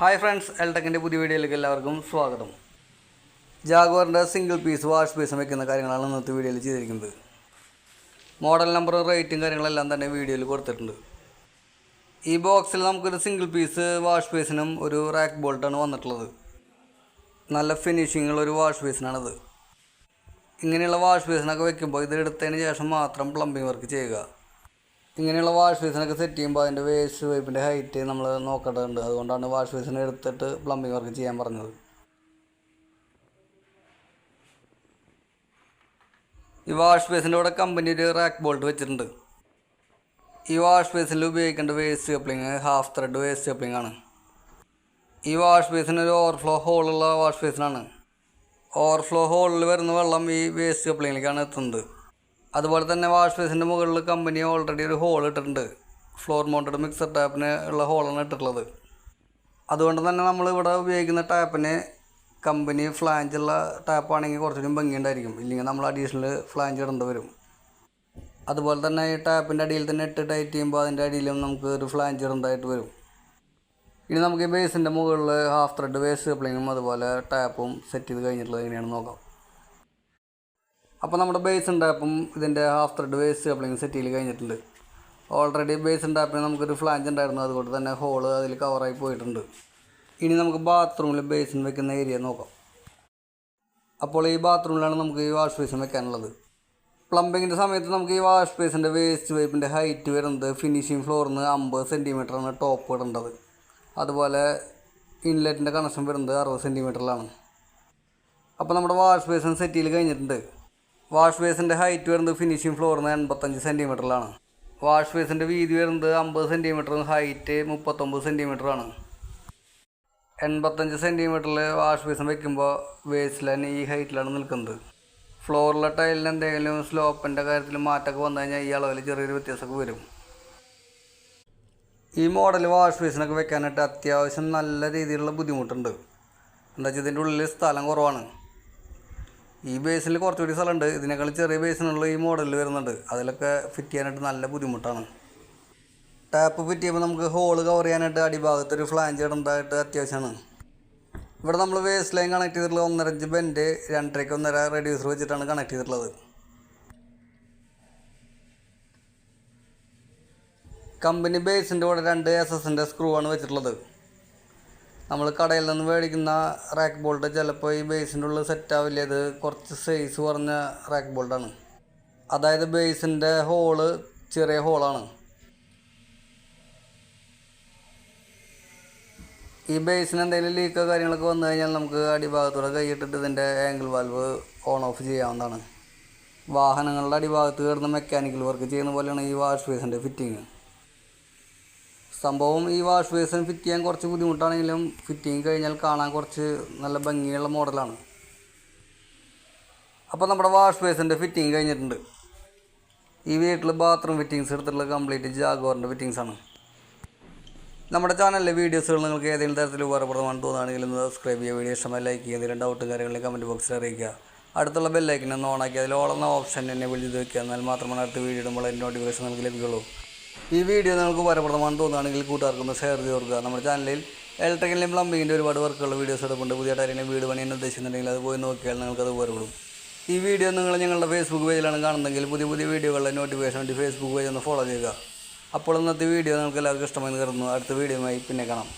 Hi friends എൽടെക്കിന്റെ പുതിയ വീഡിയോയിലേക്ക് എല്ലാവർക്കും സ്വാഗതം. ജാഗോറിന്റെ സിംഗിൾ പീസ് വാഷ് പീസും വെക്കുന്ന കാര്യങ്ങളാണ് ഇന്നത്തെ വീഡിയോയിൽ ചെയ്തിരിക്കുന്നത്. മോഡൽ നമ്പറും റേറ്റും കാര്യങ്ങളെല്ലാം തന്നെ വീഡിയോയിൽ കൊടുത്തിട്ടുണ്ട്. ഈ ബോക്സിൽ നമുക്കൊരു സിംഗിൾ പീസ് വാഷ് പീസിനും ഒരു റാക്ക് ബോൾട്ടാണ് വന്നിട്ടുള്ളത്. നല്ല ഫിനിഷിങ്ങുള്ള ഒരു വാഷ് പീസിനാണിത് ഇങ്ങനെയുള്ള വാഷ് പീസിനൊക്കെ വെക്കുമ്പോൾ ഇത് എടുത്തതിന് ശേഷം മാത്രം പ്ലംബിംഗ് വർക്ക് ചെയ്യുക. ഇങ്ങനെയുള്ള വാഷ് ബേസിനൊക്കെ സെറ്റ് ചെയ്യുമ്പോൾ അതിന്റെ വേസ്റ്റ് പൈപ്പിന്റെ ഹൈറ്റ് നമ്മൾ നോക്കേണ്ടതുണ്ട്. അതുകൊണ്ടാണ് വാഷ് ബേസിനെ എടുത്തിട്ട് പ്ലംബിംഗ് വർക്ക് ചെയ്യാൻ പറഞ്ഞത്. ഈ വാഷ് ബേസിന്റെ കൂടെ കമ്പനി ഒരു റാക്ക് ബോൾട്ട് വെച്ചിട്ടുണ്ട്. ഈ വാഷ് ബേസിൽ ഉപയോഗിക്കേണ്ട waste coupling half thread waste coupling ആണ്. ഈ വാഷ് ബേസിന് ഒരു ഓവർഫ്ലോ ഹോളുള്ള വാഷ് ബേസിനാണ് ഓവർഫ്ലോ ഹോളിൽ വരുന്ന വെള്ളം ഈ വേസ്റ്റ് കപ്ലിങ്ങിലേക്കാണ് എത്തുന്നത്. അതുപോലെ തന്നെ വാഷ് ബേസിന്റെ മുകളിൽ കമ്പനി ഓൾറെഡി ഒരു ഹോൾ ഇട്ടിട്ടുണ്ട്. ഫ്ലോർ മൗണ്ടഡ് മിക്സർ ടാപ്പിന് ഉള്ള ഹോളാണ് ഇട്ടിട്ടുള്ളത്. അതുകൊണ്ട് തന്നെ നമ്മൾ ഇവിടെ ഉപയോഗിക്കുന്ന ടാപ്പിന് കമ്പനി ഫ്ലാഞ്ച് ഉള്ള ടാപ്പാണെങ്കിൽ കുറച്ചുകൂടി ഭംഗിയുണ്ടായിരിക്കും ഇല്ലെങ്കിൽ നമ്മൾ അഡീഷണൽ ഫ്ലാഞ്ച് ഇടേണ്ടി വരും. അതുപോലെ തന്നെ ഈ ടാപ്പിന്റെ അടിയിൽ തന്നെ ഇട്ട് ടൈറ്റ് ചെയ്യുമ്പോൾ അതിന്റെ അടിയിലും നമുക്ക് ഒരു ഫ്ലാഞ്ച് ഇടേണ്ടതായിട്ട് വരും. ഇനി നമുക്ക് ഈ ബേസിന്റെ മുകളിൽ ഹാഫ് ത്രെഡ് വേസ്റ്റ് കപ്ലിങ്ങും അതുപോലെ ടാപ്പും സെറ്റ് ചെയ്ത് കഴിഞ്ഞിട്ടുള്ളത് എങ്ങനെയാണെന്ന് നോക്കാം. അപ്പോൾ നമ്മുടെ ബേസ് ടാപ്പും ഇതിന്റെ ഹാഫ് ത്രെഡ് കപ്ലിങ് സെറ്റ് ചെയ്ത് കഴിഞ്ഞിട്ടുണ്ട്. ഓൾറെഡി ബേസ് ടാപ്പിന് നമുക്കൊരു ഫ്ലാഞ്ച് ഉണ്ടായിരുന്നു. അതുകൊണ്ട് തന്നെ ഹോൾ അതിൽ കവറായി പോയിട്ടുണ്ട്. ഇനി നമുക്ക് ബാത്റൂമിൽ ബേസിൻ വെക്കുന്ന ഏരിയ നോക്കാം. അപ്പോൾ ഈ ബാത്റൂമിലാണ് നമുക്ക് ഈ വാഷ് ബേസിൻ വെക്കാനുള്ളത്. പ്ലംബിങ്ങിന്റെ സമയത്ത് നമുക്ക് ഈ വാഷ് ബേസിന്റെ വേസ്റ്റ് പൈപ്പിന്റെ ഹൈറ്റ് വരുന്നത് ഫിനിഷിംഗ് ഫ്ലോറിന് അമ്പത് സെന്റിമീറ്ററാണ് ടോപ്പ് ഇടേണ്ടത്. അതുപോലെ ഇൻലെറ്റിന്റെ കണക്ഷൻ വരുന്നത് അറുപത് സെന്റിമീറ്ററിലാണ് അപ്പോൾ നമ്മുടെ വാഷ് ബേസിൻ സെറ്റ് ചെയ്ത് കഴിഞ്ഞിട്ടുണ്ട്. വാഷ് ബേസിന്റെ ഹൈറ്റ് വരുന്നത് ഫിനിഷിംഗ് ഫ്ലോറിന് എൺപത്തഞ്ച് സെന്റിമീറ്ററിലാണ് വാഷ് ബേസിന്റെ വീതി വരുന്നത് അമ്പത് സെന്റിമീറ്ററും ഹൈറ്റ് മുപ്പത്തൊമ്പത് സെന്റിമീറ്ററാണ് എൺപത്തഞ്ച് സെന്റിമീറ്ററിൽ വാഷ് ബേസിൻ വയ്ക്കുമ്പോൾ വേസ്റ്റ് ലൈൻ ഈ ഹൈറ്റിലാണ് നിൽക്കുന്നത്. ഫ്ലോറിലെ ടൈലിന് എന്തെങ്കിലും സ്ലോപ്പിന്റെ കാര്യത്തിൽ മാറ്റമൊക്കെ വന്നു കഴിഞ്ഞാൽ ഈ അളവിൽ ചെറിയൊരു വ്യത്യാസമൊക്കെ വരും. ഈ മോഡൽ വാഷ് ബേസിനൊക്കെ വെക്കാനായിട്ട് അത്യാവശ്യം നല്ല രീതിയിലുള്ള ബുദ്ധിമുട്ടുണ്ട്. എന്താ വെച്ചാൽ ഇതിന്റെ ഉള്ളിൽ സ്ഥലം കുറവാണ്. ഈ ബേസിൽ കുറച്ചുകൂടി സ്ഥലമുണ്ട്. ഇതിനേക്കാൾ ചെറിയ ബേസിനുള്ള ഈ മോഡലിൽ വരുന്നുണ്ട്. അതിലൊക്കെ ഫിറ്റ് ചെയ്യാനായിട്ട് നല്ല ബുദ്ധിമുട്ടാണ്. ടാപ്പ് ഫിറ്റ് ചെയ്യുമ്പോൾ നമുക്ക് ഹോൾ കവർ ചെയ്യാനായിട്ട് അടിഭാഗത്തൊരു ഫ്ലാഞ്ച് ഇടേണ്ടതായിട്ട് അത്യാവശ്യമാണ്. ഇവിടെ നമ്മൾ വേസ്റ്റ് ലൈൻ കണക്ട് ചെയ്തിട്ടുള്ളത് ഒന്നര ഇഞ്ച് ബെൻഡ് രണ്ടരയ്ക്ക് ഒന്നര റെഡ്യൂസർ വെച്ചിട്ടാണ് കണക്ട് ചെയ്തിട്ടുള്ളത്. കമ്പനി ബേസിന്റെ കൂടെ രണ്ട് എസ് എസിന്റെ സ്ക്രൂ ആണ് വെച്ചിട്ടുള്ളത്. നമ്മൾ കടയിൽ നിന്ന് മേടിക്കുന്ന റാക്ക് ബോൾട്ട് ചിലപ്പോൾ ഈ ബേസിന്റെ ഉള്ളിൽ സെറ്റ് ആവില്ല? ഇത് കുറച്ച് സൈസ് കുറഞ്ഞ റാക്ക് ബോൾട്ടാണ് അതായത് ബേസിന്റെ ഹോൾ ചെറിയ ഹോളാണ് ഈ ബേസിന് എന്തെങ്കിലും ലീക്കോ കാര്യങ്ങളൊക്കെ വന്നു കഴിഞ്ഞാൽ നമുക്ക് അടിഭാഗത്തൂടെ കൈയിട്ടിട്ട് ഇതിന്റെ ആംഗിൾ വാൽവ് ഓൺ ഓഫ് ചെയ്യാവുന്നതാണ്. വാഹനങ്ങളുടെ അടിഭാഗത്ത് കയറുന്ന മെക്കാനിക്കൽ വർക്ക് ചെയ്യുന്ന പോലെയാണ് ഈ വാഷ് ബേസിന്റെ ഫിറ്റിങ് സംഭവം ഈ വാഷ് ബേസിന് ഫിറ്റ് ചെയ്യാൻ കുറച്ച് ബുദ്ധിമുട്ടാണെങ്കിലും ഫിറ്റിങ് കഴിഞ്ഞാൽ കാണാൻ കുറച്ച് നല്ല ഭംഗിയുള്ള മോഡലാണ്. അപ്പോൾ നമ്മുടെ വാഷ് ബേസിന്റെ ഫിറ്റിങ് കഴിഞ്ഞിട്ടുണ്ട്. ഈ വീട്ടിൽ ബാത്റൂം ഫിറ്റിങ്സ് എടുത്തിട്ടുള്ള കംപ്ലീറ്റ് ജാഗോറിന്റെ ഫിറ്റിങ്സ് ആണ്. നമ്മുടെ ചാനലിലെ വീഡിയോസുകൾ നിങ്ങൾക്ക് ഏതെങ്കിലും തരത്തിൽ ഉപകാരപ്രദമാണെന്ന് തോന്നുകയാണെങ്കിൽ ഒന്ന് സബ്സ്ക്രൈബ് ചെയ്യുക വീഡിയോ ഇഷ്ടമായി ലൈക്ക് ചെയ്യുക എന്തെങ്കിലും ഡൗട്ടും കാര്യങ്ങളിൽ കമന്റ് ബോക്സിൽ അറിയിക്കുക. അടുത്തുള്ള ബെല്ലൈക്കിനെ ഒന്ന് ഓണാക്കി അതിൽ ഓളുന്ന ഓപ്ഷൻ എന്നെ വിളിച്ച് വയ്ക്കുക എന്നാൽ മാത്രമാണ് അടുത്ത വീഡിയോ ഇടുമ്പോൾ അതിന്റെ നോട്ടിഫിക്കേഷൻ നിങ്ങൾക്ക് ലഭിക്കുള്ളൂ ഈ വീഡിയോ നിങ്ങൾക്ക് ഉപകാരപ്രദമാണെന്ന് തോന്നുകയാണെങ്കിൽ കൂട്ടുകാർക്കൊന്ന് ഷെയർ ചെയ്ത് കൊടുക്കുക. നമ്മുടെ ചാനലിൽ ഇലക്ട്രിക്കലിന്റെ പ്ലംബിങ്ങിന്റെ ഒരുപാട് വർക്കുള്ള വീഡിയോസ് എടുക്കുന്നുണ്ട് പുതിയ ടൈലിനെ വീട് പണിയാൻ ഉദ്ദേശിക്കുന്നുണ്ടെങ്കിൽ അത് പോയി നോക്കിയാൽ നിങ്ങൾക്ക് അത് ഉപകാരപ്പെടും. ഈ വീഡിയോ നിങ്ങൾ ഞങ്ങളുടെ ഫേസ്ബുക്ക് പേജിലാണ് കാണുന്നതെങ്കിൽ പുതിയ പുതിയ വീഡിയോകളുടെ നോട്ടിഫിക്കേഷൻ വേണ്ടി ഫേസ്ബുക്ക് പേജ് ഒന്ന് ഫോളോ ചെയ്യുക. അപ്പോൾ ഇന്നത്തെ വീഡിയോ നിങ്ങൾക്ക് എല്ലാവർക്കും ഇഷ്ടമായി കരുതുന്നു. അടുത്ത വീഡിയോയുമായി പിന്നെ കാണാം.